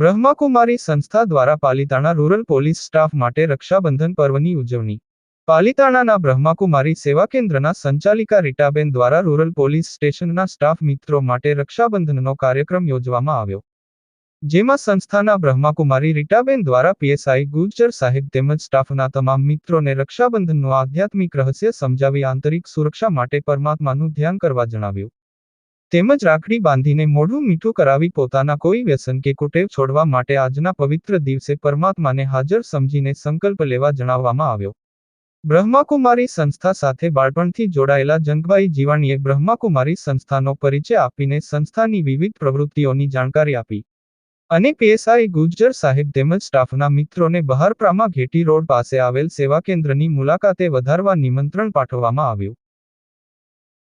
બ્રહ્માકુમારી સંસ્થા દ્વારા Palitana rural police staff માટે રક્ષાબંધન પર્વની ઉજવણી. પાલિતાણાના બ્રહ્માકુમારી સેવા કેન્દ્રના સંચાલિકા રીટાબેન દ્વારા રૂરલ પોલીસ સ્ટેશનના સ્ટાફ મિત્રો માટે રક્ષાબંધનનો કાર્યક્રમ યોજવામાં આવ્યો. જેમાં સંસ્થાના બ્રહ્માકુમારી રીટાબેન દ્વારા પીએસઆઈ ગુજર સાહેબ તેમજ સ્ટાફના તમામ મિત્રોને રક્ષાબંધનનું આધ્યાત્મિક રહસ્ય સમજાવી આંતરિક સુરક્ષા માટે પરમાત્માનું ધ્યાન કરવા જણાવ્યું. તેમજ રાખડી બાંધીને મોઢું મીઠું કરાવી પોતાના કોઈ વ્યસન કે કુટેવ છોડવા માટે આજના પવિત્ર દિવસે પરમાત્માને હાજર સમજીને સંકલ્પ લેવા જણાવવામાં આવ્યો. બ્રહ્માકુમારી સંસ્થા સાથે બાળપણથી જોડાયેલા જંગભાઈ જીવાણીએ બ્રહ્માકુમારી સંસ્થાનો પરિચય આપીને સંસ્થાની વિવિધ પ્રવૃત્તિઓની જાણકારી આપી. અને પીએસઆઈ ગુજર સાહેબ તેમજ સ્ટાફના મિત્રોને બહારપ્રામા ઘેટી રોડ પાસે આવેલ સેવા કેન્દ્રની મુલાકાતે વધારવા નિમંત્રણ પાઠવવામાં આવ્યું.